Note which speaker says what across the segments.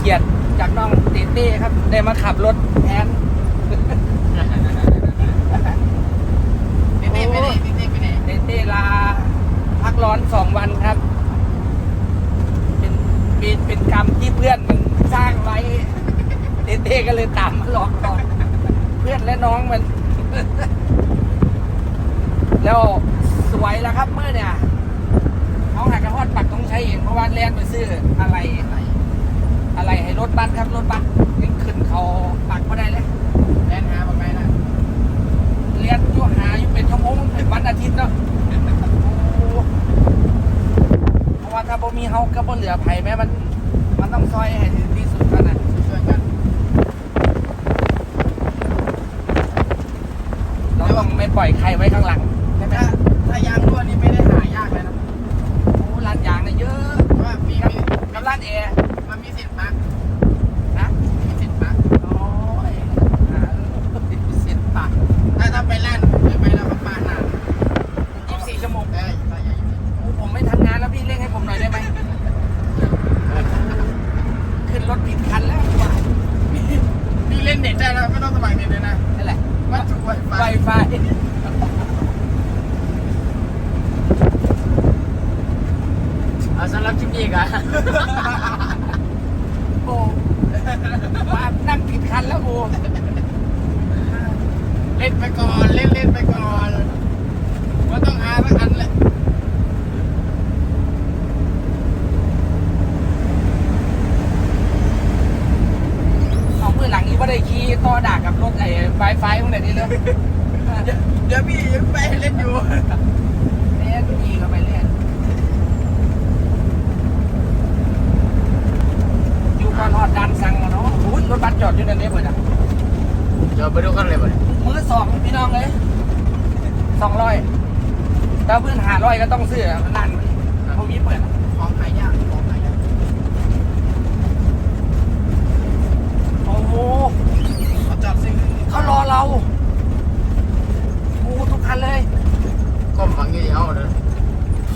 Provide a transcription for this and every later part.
Speaker 1: เกียรติจากน้องเต้เต้ครับ ได้มาขับรถแทน
Speaker 2: เต้เต้ไปไหนเต้เต้ไปไหน
Speaker 1: เต้เต้ลาพักร้อนสองวันครับ เป็นเป็นเป็นกรรมที่เพื่อนมันสร้างไว้เต้เต้ก็เลยตามมาหลอกก่อนเพื่อนและน้องมัน แล้วสวยแล้วครับเมื่อเนี่ยน้องหักกระหอดปักต้องใช้เองเพราะว่าแลนไปซื้ออะไรอะไรให้รถบัสครับรถบัสยังขึ้นเขาปักก็ได้เลย
Speaker 2: แล่นหาบ้างไหมนะ
Speaker 1: เรียนอยู่หาอยู่เป็นชั่วโมงเป็นวันอาทิตย์เนาะโอ้เพราะว่าถ้าบ่มี เฮาก็บ่เหลือไผแม้มัน มันต้องซอยให้ถึงที่สุดเท่านั้น
Speaker 2: ช่วยกัน
Speaker 1: เราต้องไม่ปล่อยใครไว้ข้างหลังใช่ไหม
Speaker 2: ถ้าถ้ายางรั่วนี่ไม่ได้หายากเลยนะ
Speaker 1: โอ้ร้านยางเนี่ยเยอะ
Speaker 2: เพราะว่ามี
Speaker 1: กับ
Speaker 2: มี
Speaker 1: กับร้านแอร์
Speaker 2: มันมีสิทธิ์พัก
Speaker 1: นะ
Speaker 2: มีสิทธิ์พัก
Speaker 1: โอ้ยหาติดเส้นปาก
Speaker 2: ถ้าถ้าไปลั่นหรือไปแล้วก็ปานนาน
Speaker 1: 24ชั่วโมง
Speaker 2: ได้ได้ยัง
Speaker 1: โอ้ผมไม่ทำงานแล้วพี่เร่งให้ผมหน่อยได้ไหมขึ้นรถผิดคันแล้วว่ะ
Speaker 2: พี่เล่นเน็ตได้แล้วไม่ต้องสมัครเน็ตเลยนะ
Speaker 1: นั่นแหละ
Speaker 2: วัตถุ ไวไฟ
Speaker 1: ไวไฟ
Speaker 2: เอาสำหรับคลิปนี้กัน
Speaker 1: โอ้มานั่งผิดคันแล้วโอ้
Speaker 2: เล่นไปก่อน เล่นเล่นไปก่อนว่าต้องหาสักอันแหละ
Speaker 1: เอามือหลังนี้ว่าได้ขี่ต่อด่ากับรถไอ้ไวไฟพวกนี้เลย
Speaker 2: เดี๋ยวพี่ยังไปเล่นอยู่
Speaker 1: เล่นขี่เข้าไปเล่นอยู่ก่อนฮอดดันสั่งมาเนาะอุ้ยรถบัสจอดอยู่ในนี้เปิดอะ
Speaker 2: เดี๋ยวไปดูกันเลยบ่
Speaker 1: มือสองพี่น้องเลยสองร้อยถ้าเพื่อนหาร้อยก็ต้องซื้อร้านพวกนี้เปิดอะ
Speaker 2: ของหายากของหายาก
Speaker 1: โอ้โห
Speaker 2: เขาจอดซิ่ง
Speaker 1: เขารอเราโอ้ทุก คันเลย
Speaker 2: ก้มฝังยี่เอาเลย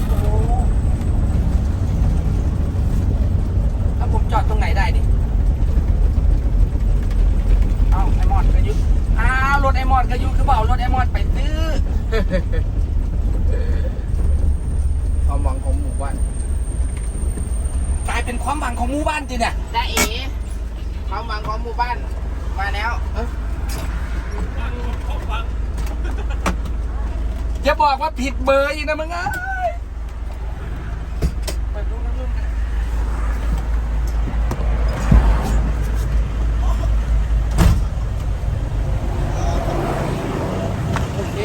Speaker 1: โอ้แล้วผมจอดตรงไหนได้ดิเอาไอมอนก็ยุอ้าวรถไอมอนก็ยุคือเปล่ารถไอมอนไปซื้อ
Speaker 2: ความหวังของหมู่บ้าน
Speaker 1: กลายเป็นความหวังของหมู่บ้านจริงเนี่ย
Speaker 2: ได้เอ๋ความหวังของหมู่บ้านมาแล้ว เอ้ย
Speaker 1: อย่าบอกว่าผิดเบอร์อีกนะมึงอะเปิดดูน้ำนุ่มนะโอเค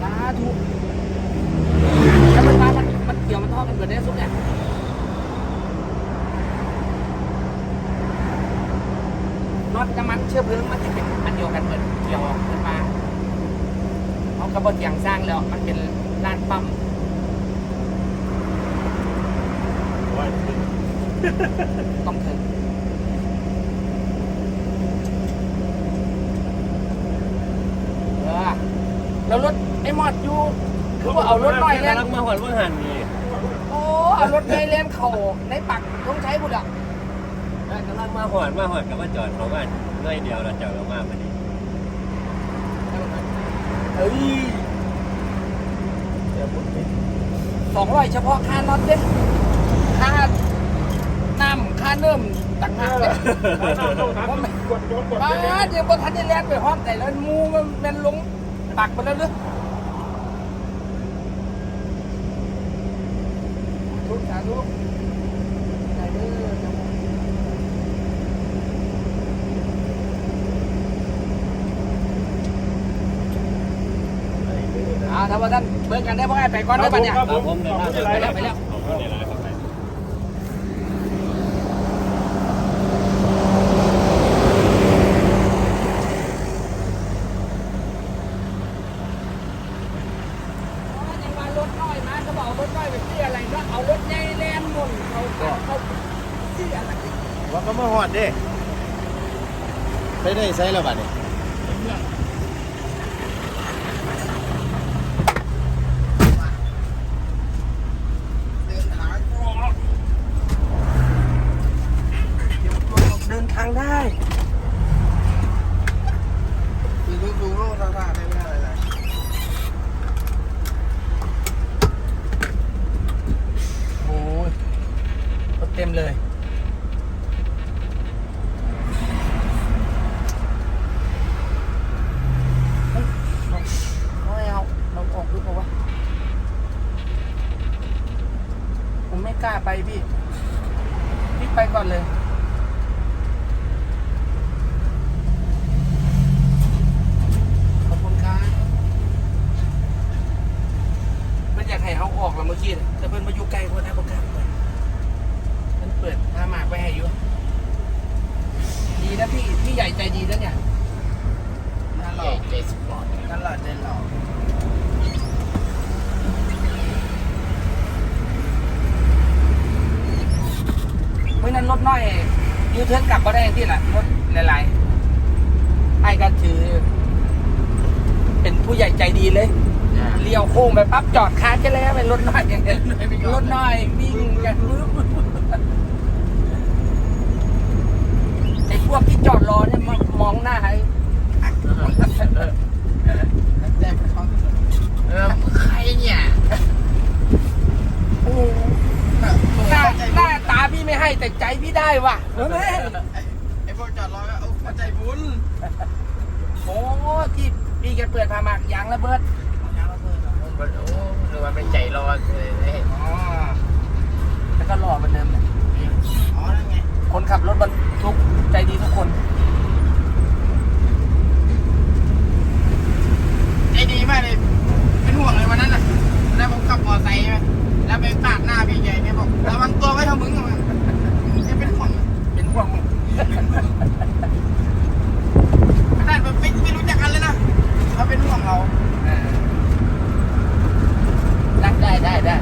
Speaker 1: สาธุแล้วมันมามันมันเกี่ยวมั นท่อกันเกิดได้สุดเนี่ยรถน้ำมันเชื้อเพลิงมันจะเป็นอันเดียวกันเหมือนเกี่ยวขึ้นมาเขากระบอกอย่างสร้างแล้วมันเป็นร้านปั๊มต้องถึงเออแล้วรถไอ้หมอดอยู่คือว่าเอารถน้อยเล่น
Speaker 3: กำลังมาหอนว่าหันนี่
Speaker 1: โอ้ เอารถน้อยเล่นเข่าในปักต้องใช้บุตรอะ
Speaker 3: กำลังมาหอนมาหอนกับว่าจอดเขาบ้านน้อยเดียวเราจอดออกมาพอดี
Speaker 1: เฮ้ยสองร้อยเฉพาะค่าน็อตเด้ค่าน้ำค่าเนิ่มต่างหากเลยว่าไม่ป้าเดี๋ยวบนทันได้แลนไปห้องแต่แล้วมูมันมันลงปักไปแล้วหรือทุก สาธุได้เด้อจ้ะอ่าถ้าว่าท่านเบิ่งกันได้เพราะไอ้ไปก่อนได้ปะเนี่ย
Speaker 3: ครับผมเดินทาง
Speaker 1: ไปแล้วไปแล้ว
Speaker 3: นี่แหละครับไป
Speaker 2: อดเด้ได้ได้ใช้แล้วบัดนี้
Speaker 1: เดินทางได้
Speaker 2: ดูดูดูโลกท่าทางได้ไม่ได้อะไร
Speaker 1: โอ้ยรถเต็มเลย ไม่เอาเราออกหรือเปล่าวะ ผม ไม่กล้าไปพี่พี่ไปก่อนเลยขอบคุณครับเพื่อนอยากให้เขาออกแล้วเมื่อกี้น่ะแต่เพื่อนมาอยู่ไกลกว่าทางประกล้าศเลยเพื่อนเปิดทาหมากไว้ให้อยู่ดีนะพี่พี่ใหญ่ใจดีนะเนี่ยน่าหล่อ
Speaker 2: เจสปอร์ต
Speaker 1: นั่นแหละเด่นหรอ เมื่อนั้นรถน้อยยูเทิร์นกลับมาได้ที่แหละรถหลายๆไอ้ก็ถือ เป็นผู้ใหญ่ใจดีเลยเลี้ยวโค้งไปปั๊บจอดคาจะแล้วเป็นรถน้อยอย่างเงี้ยรถน้อยวิ่งกันปึ๊บไอ้พวกที่จอดรอเนี่ยมามองหน้าไอ้
Speaker 2: แต่เขาเออใครเนี่ย
Speaker 1: โอ้โหหน้าหน้าตาพี่ ไม่ให้แต่ใจพี่ได้ว่ะเฮ้ย
Speaker 2: ไอ้พวกจอดรอก็เอาเข้าใจบุญ
Speaker 1: โอ้ที่พี่แกเปิดพามากยางระเบิด
Speaker 2: โอ้หรือว่าเป็นใจรอเลย
Speaker 1: อ๋อแล้วก็หล่อเหมือนเดิมเนี่ย
Speaker 2: อ๋อนั่นไง
Speaker 1: คนขับรถบรรทุกใจดีทุกคน
Speaker 2: ใจดีมากเลย เป็นห่วงเลยวันนั้นน่ะแล้วผมขับมอไซค์ใช่ไหมแล้วไปปาดหน้าพี่ใหญ่เนี่ยบอกระวังตัวไว้เถอะมึงอะจะเป็นห่วง
Speaker 1: เป็นพวก
Speaker 2: ขนาดแบบไม่ไม่รู้จักกันเลยนะเขาเป็นห่วงเรา
Speaker 1: เออรักได้ได้ได้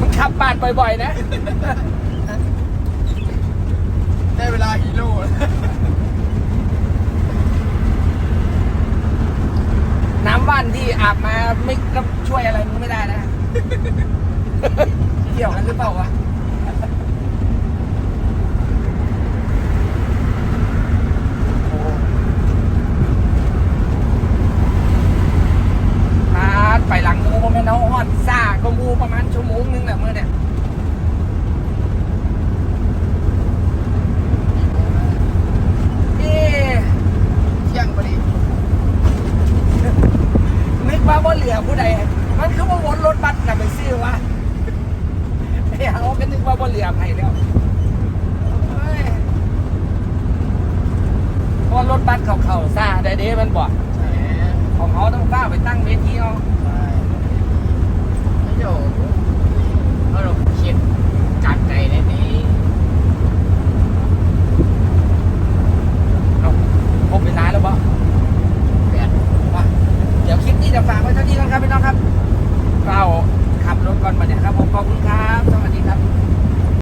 Speaker 1: มันขับปาดบ่อยๆนะ
Speaker 2: ได้เวลาฮีโร่แล้ว
Speaker 1: น้ำว่านที่อาบมาไม่ก็ช่วยอะไรมึงไม่ได้นะ เกี่ยวกันหรือเปล่าวะโอ้พาด ไปหลังงูแม่น้องฮอดซ่าก็งูประมาณชั่วโมงนึงแหละเมื่อเนี่ยเอ๊ะ
Speaker 2: เที่ยงพอดี
Speaker 1: นึกว่าว่าเหลือผู้ใดมันคือว่าวนรถบัสกลับไปซื้อวะไอ้เขาก็นึกว่าว่าเหลือใครแล้วเฮ้ยเพราะว่ารถบัสเขาเข่าซาได้เด้มันบอก
Speaker 2: แหม
Speaker 1: ของเขาต้องฟ้าไปตั้งเวทีเอา
Speaker 2: ไม่โ